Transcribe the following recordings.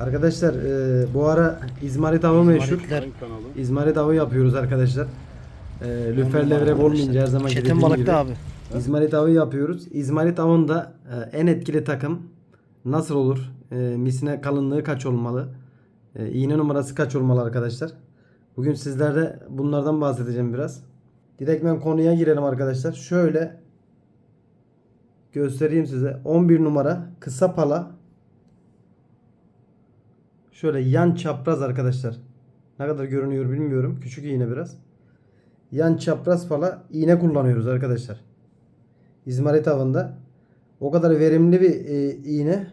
Arkadaşlar e, bu ara İzmarit avı meşhur. İzmarit avı yapıyoruz arkadaşlar. E, lüfer levrek olmayınca her zaman Çetin balıkta abi. İzmarit avı yapıyoruz. İzmarit avında e, en etkili takım nasıl olur? E, misine kalınlığı kaç olmalı? E, iğne numarası kaç olmalı arkadaşlar? Bugün sizlere bunlardan bahsedeceğim biraz. Direktmen konuya girelim arkadaşlar. Şöyle göstereyim size. 11 numara kısa pala. Şöyle yan çapraz arkadaşlar. Ne kadar görünüyor bilmiyorum. Küçük iğne biraz. Yan çapraz pala iğne kullanıyoruz arkadaşlar. İzmarit avında. O kadar verimli bir e, iğne.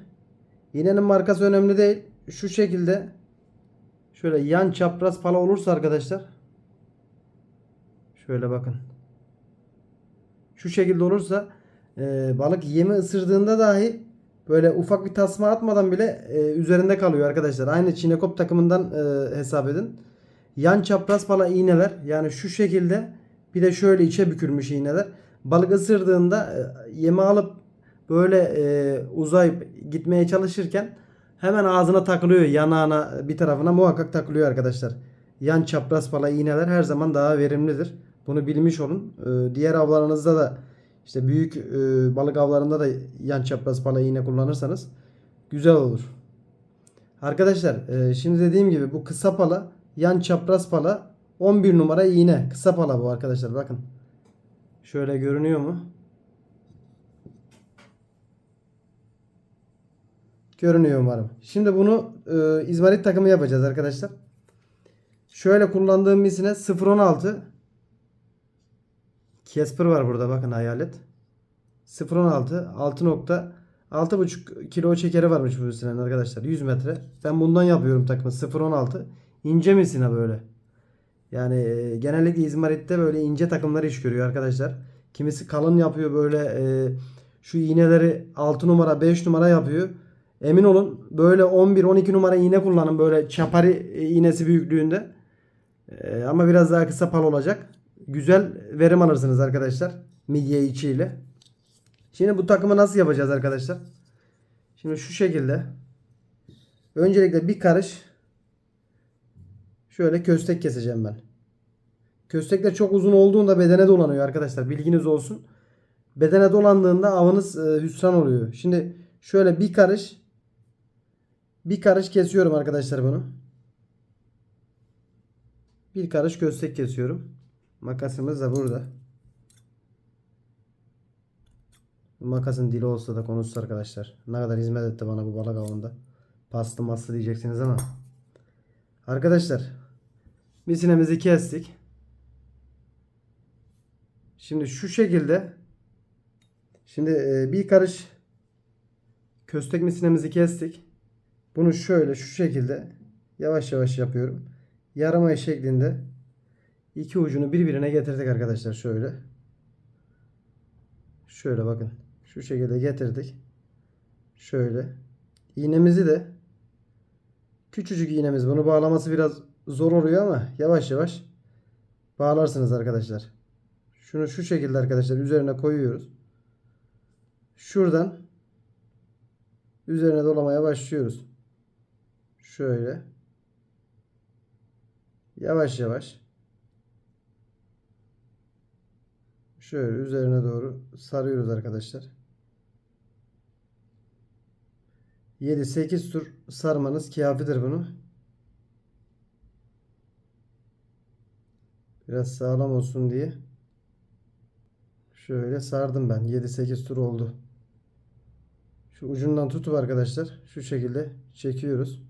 İğnenin markası önemli değil. Şu şekilde şöyle yan çapraz pala olursa arkadaşlar şöyle bakın. Şu şekilde olursa e, balık yemi ısırdığında dahi böyle ufak bir tasma atmadan bile e, üzerinde kalıyor arkadaşlar. Aynı çinekop takımından e, hesap edin. Yan çapraz pala iğneler yani şu şekilde bir de şöyle içe bükülmüş iğneler. Balık ısırdığında e, yemi alıp böyle e, uzayıp gitmeye çalışırken hemen ağzına takılıyor. Yanağına bir tarafına muhakkak takılıyor arkadaşlar. Yan çapraz pala iğneler her zaman daha verimlidir. Bunu bilmiş olun. E, diğer avlarınızda da işte büyük e, balık avlarında da yan çapraz pala iğne kullanırsanız güzel olur. Arkadaşlar e, şimdi dediğim gibi bu kısa pala yan çapraz pala 11 numara iğne. Kısa pala bu arkadaşlar bakın. Şöyle görünüyor mu? Görünüyor umarım. Şimdi bunu e, izmarit takımı yapacağız arkadaşlar. Şöyle kullandığım misine 0.16 Casper var burada bakın hayalet. 0.16 6 6.5 kilo çekeri varmış bu misinenin arkadaşlar. 100 metre. Ben bundan yapıyorum takımı 0.16. İnce misine böyle. Yani e, genellikle İzmarit'te böyle ince takımlar iş görüyor arkadaşlar. Kimisi kalın yapıyor böyle e, şu iğneleri 6 numara 5 numara yapıyor. Emin olun böyle 11-12 numara iğne kullanın böyle çapari e, iğnesi büyüklüğünde. E, ama biraz daha kısa pal olacak. Güzel verim alırsınız arkadaşlar. Midye içiyle. Şimdi bu takımı nasıl yapacağız arkadaşlar? Şimdi şu şekilde. Öncelikle bir karış şöyle köstek keseceğim ben. Köstekler çok uzun olduğunda bedene dolanıyor arkadaşlar. Bilginiz olsun. Bedene dolandığında avınız e, hüsran oluyor. Şimdi şöyle bir karış bir karış kesiyorum arkadaşlar bunu. Bir karış köstek kesiyorum. Makasımız da burada. Makasın dili olsa da konuşsa arkadaşlar. Ne kadar hizmet etti bana bu balık avında. Paslı maslı diyeceksiniz ama. Arkadaşlar. Misinemizi kestik. Şimdi şu şekilde. Şimdi e, bir karış köstek misinemizi kestik. Bunu şöyle şu şekilde yavaş yavaş yapıyorum. Yarım ay şeklinde iki ucunu birbirine getirdik arkadaşlar şöyle. Şöyle bakın. Şu şekilde getirdik. Şöyle. İğnemizi de küçücük iğnemiz. Bunu bağlaması biraz zor oluyor ama yavaş yavaş bağlarsınız arkadaşlar. Şunu şu şekilde arkadaşlar üzerine koyuyoruz. Şuradan üzerine dolamaya başlıyoruz. Şöyle. Yavaş yavaş. Şöyle üzerine doğru sarıyoruz arkadaşlar. 7-8 tur sarmanız kafidir bunu. Biraz sağlam olsun diye. Şöyle sardım ben. 7-8 tur oldu. Şu ucundan tutup arkadaşlar şu şekilde çekiyoruz.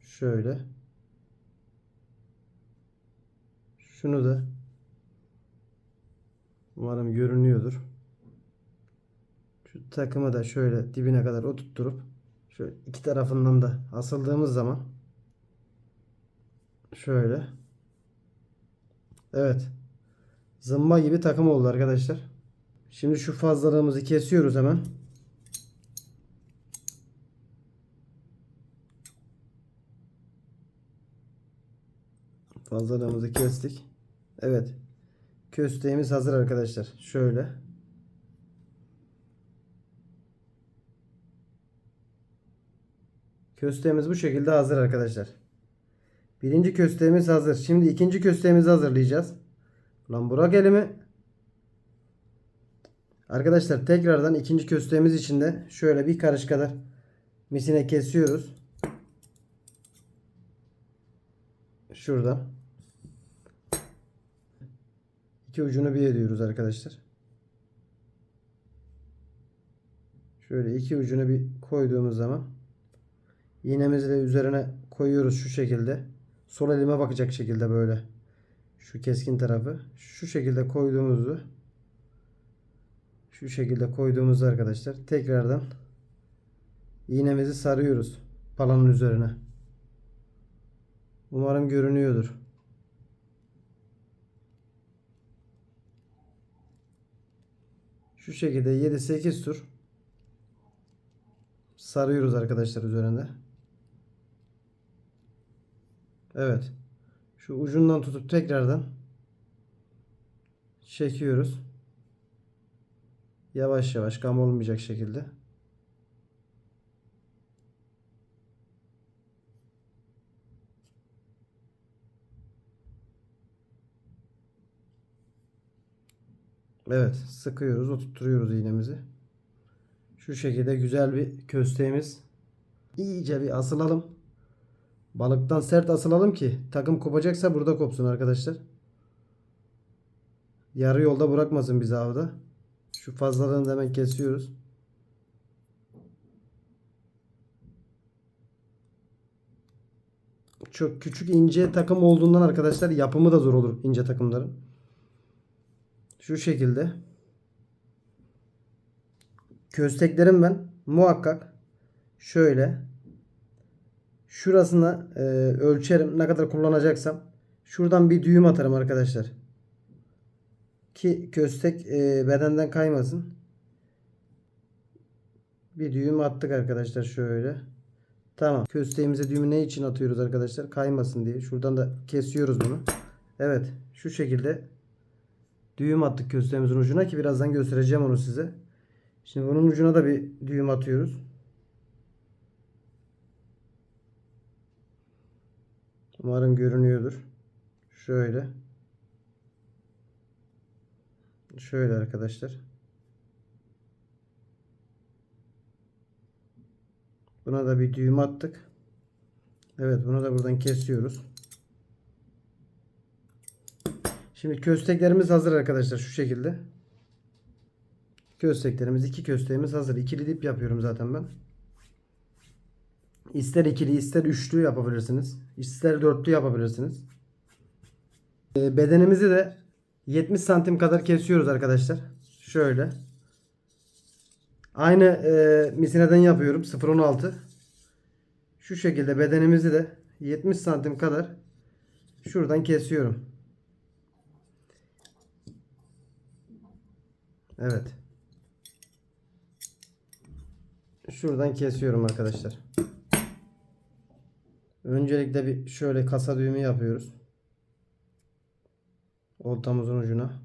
Şöyle. Şunu da umarım görünüyordur. Şu takımı da şöyle dibine kadar oturtturup şöyle iki tarafından da asıldığımız zaman şöyle Evet. Zımba gibi takım oldu arkadaşlar. Şimdi şu fazlalığımızı kesiyoruz hemen. Fazlalığımızı kestik. Evet. Kösteğimiz hazır arkadaşlar. Şöyle. Kösteğimiz bu şekilde hazır arkadaşlar. Birinci kösteğimiz hazır. Şimdi ikinci kösteğimizi hazırlayacağız. Lan Burak elimi. Arkadaşlar tekrardan ikinci kösteğimiz için de şöyle bir karış kadar misine kesiyoruz. Şuradan. İki ucunu bir ediyoruz arkadaşlar. Şöyle iki ucunu bir koyduğumuz zaman iğnemizi de üzerine koyuyoruz şu şekilde. Sol elime bakacak şekilde böyle. Şu keskin tarafı. Şu şekilde koyduğumuzda şu şekilde koyduğumuzda arkadaşlar tekrardan iğnemizi sarıyoruz palanın üzerine. Umarım görünüyordur. Şu şekilde 7-8 tur sarıyoruz arkadaşlar üzerinde. Evet. Şu ucundan tutup tekrardan çekiyoruz. Yavaş yavaş gam olmayacak şekilde. Evet, sıkıyoruz, oturtuyoruz iğnemizi. Şu şekilde güzel bir kösteğimiz. İyice bir asılalım. Balıktan sert asılalım ki takım kopacaksa burada kopsun arkadaşlar. Yarı yolda bırakmasın bizi avda. Şu fazlalığını hemen kesiyoruz. Çok küçük ince takım olduğundan arkadaşlar yapımı da zor olur ince takımların. Şu şekilde. Kösteklerim ben muhakkak şöyle şurasına e, ölçerim ne kadar kullanacaksam. Şuradan bir düğüm atarım arkadaşlar. Ki köstek e, bedenden kaymasın. Bir düğüm attık arkadaşlar şöyle. Tamam. Kösteğimize düğümü ne için atıyoruz arkadaşlar? Kaymasın diye. Şuradan da kesiyoruz bunu. Evet. Şu şekilde düğüm attık kösteğimizin ucuna ki birazdan göstereceğim onu size. Şimdi bunun ucuna da bir düğüm atıyoruz. Umarım görünüyordur. Şöyle. Şöyle arkadaşlar. Buna da bir düğüm attık. Evet bunu da buradan kesiyoruz. Şimdi kösteklerimiz hazır arkadaşlar şu şekilde. Kösteklerimiz iki kösteğimiz hazır. İkili dip yapıyorum zaten ben. İster ikili ister üçlü yapabilirsiniz. İster dörtlü yapabilirsiniz. Ee, bedenimizi de 70 santim kadar kesiyoruz arkadaşlar. Şöyle. Aynı e, misineden yapıyorum. 0.16. Şu şekilde bedenimizi de 70 santim kadar şuradan kesiyorum. Evet. Şuradan kesiyorum arkadaşlar. Öncelikle bir şöyle kasa düğümü yapıyoruz. Oltamızın ucuna.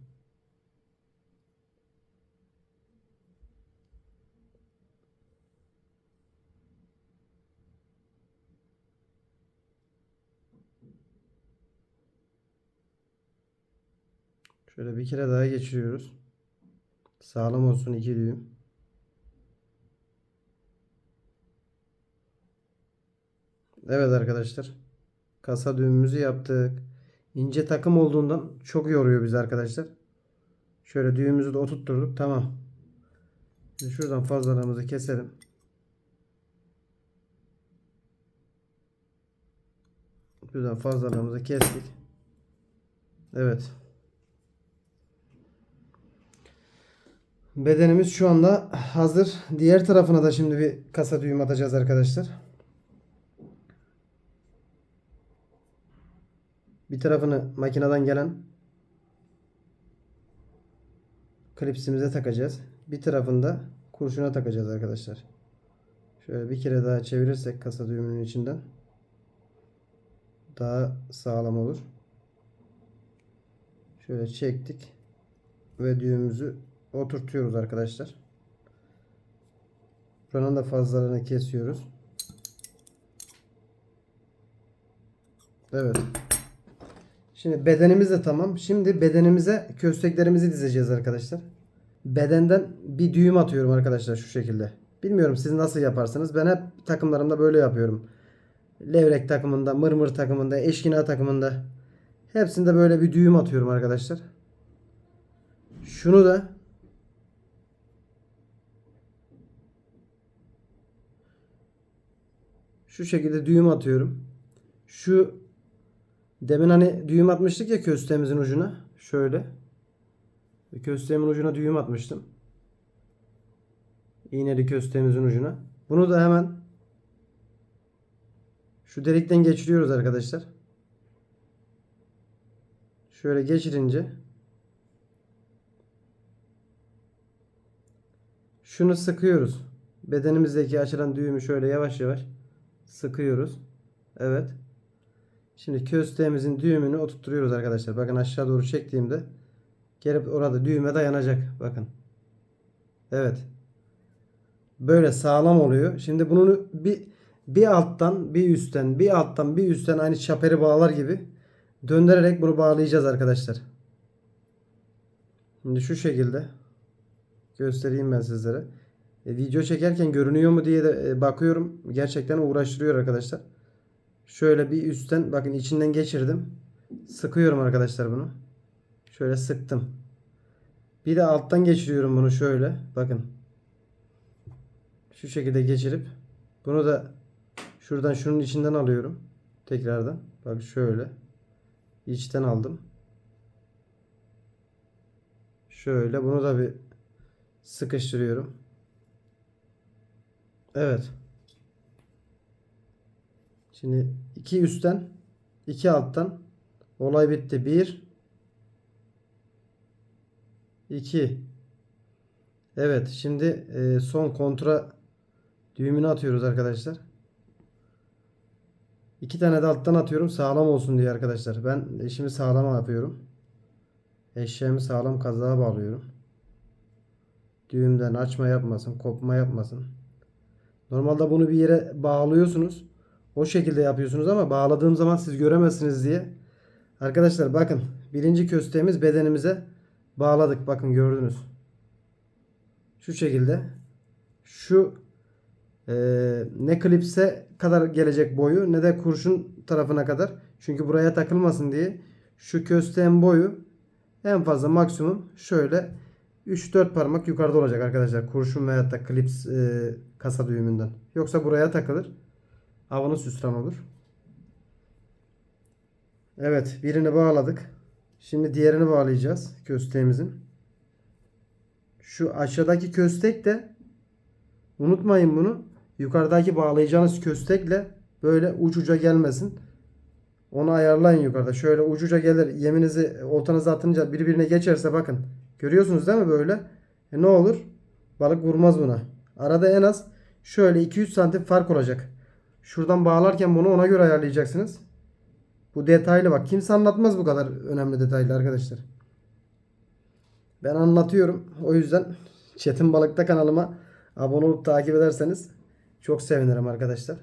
Şöyle bir kere daha geçiriyoruz. Sağlam olsun iki düğüm. Evet arkadaşlar. Kasa düğümümüzü yaptık. İnce takım olduğundan çok yoruyor bizi arkadaşlar. Şöyle düğümümüzü de oturtturduk. Tamam. Şimdi şuradan fazlalığımızı keselim. Şuradan fazlalığımızı kestik. Evet. Bedenimiz şu anda hazır. Diğer tarafına da şimdi bir kasa düğüm atacağız arkadaşlar. Bir tarafını makineden gelen klipsimize takacağız. Bir tarafını da kurşuna takacağız arkadaşlar. Şöyle bir kere daha çevirirsek kasa düğümünün içinden daha sağlam olur. Şöyle çektik ve düğümümüzü oturtuyoruz arkadaşlar. Buranın da fazlalarını kesiyoruz. Evet. Şimdi bedenimiz de tamam. Şimdi bedenimize kösteklerimizi dizeceğiz arkadaşlar. Bedenden bir düğüm atıyorum arkadaşlar şu şekilde. Bilmiyorum siz nasıl yaparsınız. Ben hep takımlarımda böyle yapıyorum. Levrek takımında, mırmır takımında, eşkina takımında. Hepsinde böyle bir düğüm atıyorum arkadaşlar. Şunu da şu şekilde düğüm atıyorum. Şu demin hani düğüm atmıştık ya kösteğimizin ucuna. Şöyle. Kösteğimin ucuna düğüm atmıştım. İğneli kösteğimizin ucuna. Bunu da hemen şu delikten geçiriyoruz arkadaşlar. Şöyle geçirince şunu sıkıyoruz. Bedenimizdeki açılan düğümü şöyle yavaş yavaş sıkıyoruz. Evet. Şimdi kösteğimizin düğümünü oturtuyoruz arkadaşlar. Bakın aşağı doğru çektiğimde gelip orada düğüme dayanacak. Bakın. Evet. Böyle sağlam oluyor. Şimdi bunu bir bir alttan bir üstten bir alttan bir üstten aynı çaperi bağlar gibi döndürerek bunu bağlayacağız arkadaşlar. Şimdi şu şekilde göstereyim ben sizlere. E, video çekerken görünüyor mu diye de e, bakıyorum. Gerçekten uğraştırıyor arkadaşlar. Şöyle bir üstten bakın içinden geçirdim. Sıkıyorum arkadaşlar bunu. Şöyle sıktım. Bir de alttan geçiriyorum bunu şöyle. Bakın. Şu şekilde geçirip bunu da şuradan şunun içinden alıyorum. Tekrardan. Bak şöyle. İçten aldım. Şöyle bunu da bir sıkıştırıyorum. Evet. Şimdi iki üstten iki alttan olay bitti. Bir iki Evet şimdi e, son kontra düğümünü atıyoruz arkadaşlar. İki tane de alttan atıyorum sağlam olsun diye arkadaşlar. Ben işimi sağlam yapıyorum. Eşeğimi sağlam kazığa bağlıyorum. Düğümden açma yapmasın, kopma yapmasın. Normalde bunu bir yere bağlıyorsunuz. O şekilde yapıyorsunuz ama bağladığım zaman siz göremezsiniz diye. Arkadaşlar bakın birinci kösteğimiz bedenimize bağladık. Bakın gördünüz. Şu şekilde. Şu e, ne klipse kadar gelecek boyu ne de kurşun tarafına kadar. Çünkü buraya takılmasın diye şu kösteğin boyu en fazla maksimum şöyle 3-4 parmak yukarıda olacak arkadaşlar. Kurşun veyahut da klips e, kasa düğümünden. Yoksa buraya takılır. Havanın süsran olur. Evet birini bağladık. Şimdi diğerini bağlayacağız kösteğimizin. Şu aşağıdaki köstek de unutmayın bunu. Yukarıdaki bağlayacağınız köstekle böyle uç uca gelmesin. Onu ayarlayın yukarıda. Şöyle ucuca gelir. Yeminizi oltanıza atınca birbirine geçerse bakın. Görüyorsunuz değil mi böyle? E ne olur? Balık vurmaz buna. Arada en az şöyle 2-3 santim fark olacak. Şuradan bağlarken bunu ona göre ayarlayacaksınız. Bu detaylı bak. Kimse anlatmaz bu kadar önemli detaylı arkadaşlar. Ben anlatıyorum. O yüzden Çetin Balık'ta kanalıma abone olup takip ederseniz çok sevinirim arkadaşlar.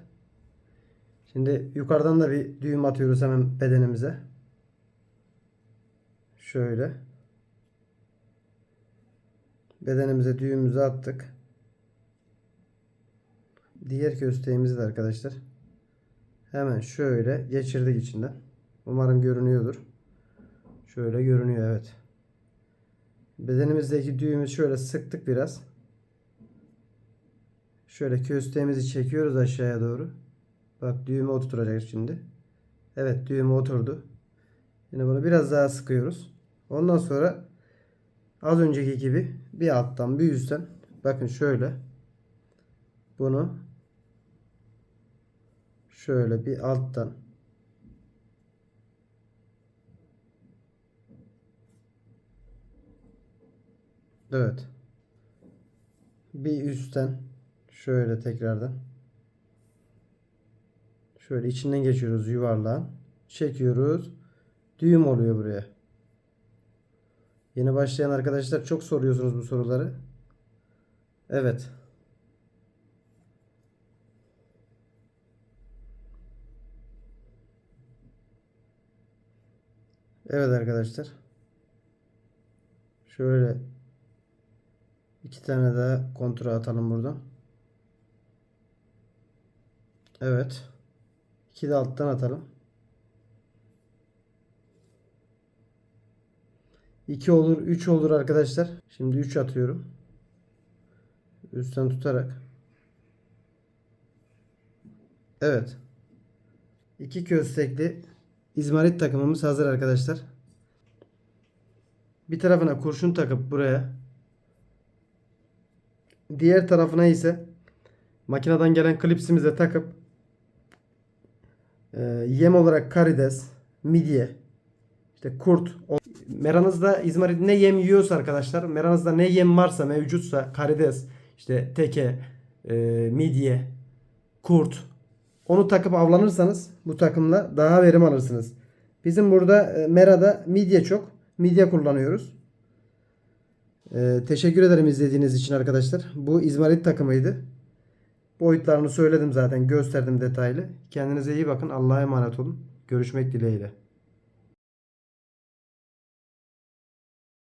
Şimdi yukarıdan da bir düğüm atıyoruz hemen bedenimize. Şöyle. Bedenimize düğümümüzü attık. Diğer kösteğimizi de arkadaşlar hemen şöyle geçirdik içinden. Umarım görünüyordur. Şöyle görünüyor evet. Bedenimizdeki düğümü şöyle sıktık biraz. Şöyle kösteğimizi çekiyoruz aşağıya doğru. Bak düğümü oturacak şimdi. Evet düğümü oturdu. Yine bunu biraz daha sıkıyoruz. Ondan sonra az önceki gibi bir alttan bir üstten bakın şöyle bunu şöyle bir alttan Evet. Bir üstten şöyle tekrardan şöyle içinden geçiyoruz yuvarlağın. Çekiyoruz. Düğüm oluyor buraya. Yeni başlayan arkadaşlar çok soruyorsunuz bu soruları. Evet. Evet arkadaşlar. Şöyle iki tane daha kontra atalım buradan. Evet. İki de alttan atalım. 2 olur, 3 olur arkadaşlar. Şimdi 3 atıyorum. Üstten tutarak. Evet. İki köstekli İzmarit takımımız hazır arkadaşlar. Bir tarafına kurşun takıp buraya. Diğer tarafına ise makineden gelen klipsimize takıp e, yem olarak karides, midye, işte kurt. Meranızda İzmarit ne yem yiyorsa arkadaşlar, meranızda ne yem varsa mevcutsa karides, işte teke, e, midye, kurt, onu takıp avlanırsanız bu takımla daha verim alırsınız. Bizim burada e, Mera'da midye çok. Midye kullanıyoruz. E, teşekkür ederim izlediğiniz için arkadaşlar. Bu İzmarit takımıydı. Boyutlarını söyledim zaten. Gösterdim detaylı. Kendinize iyi bakın. Allah'a emanet olun. Görüşmek dileğiyle.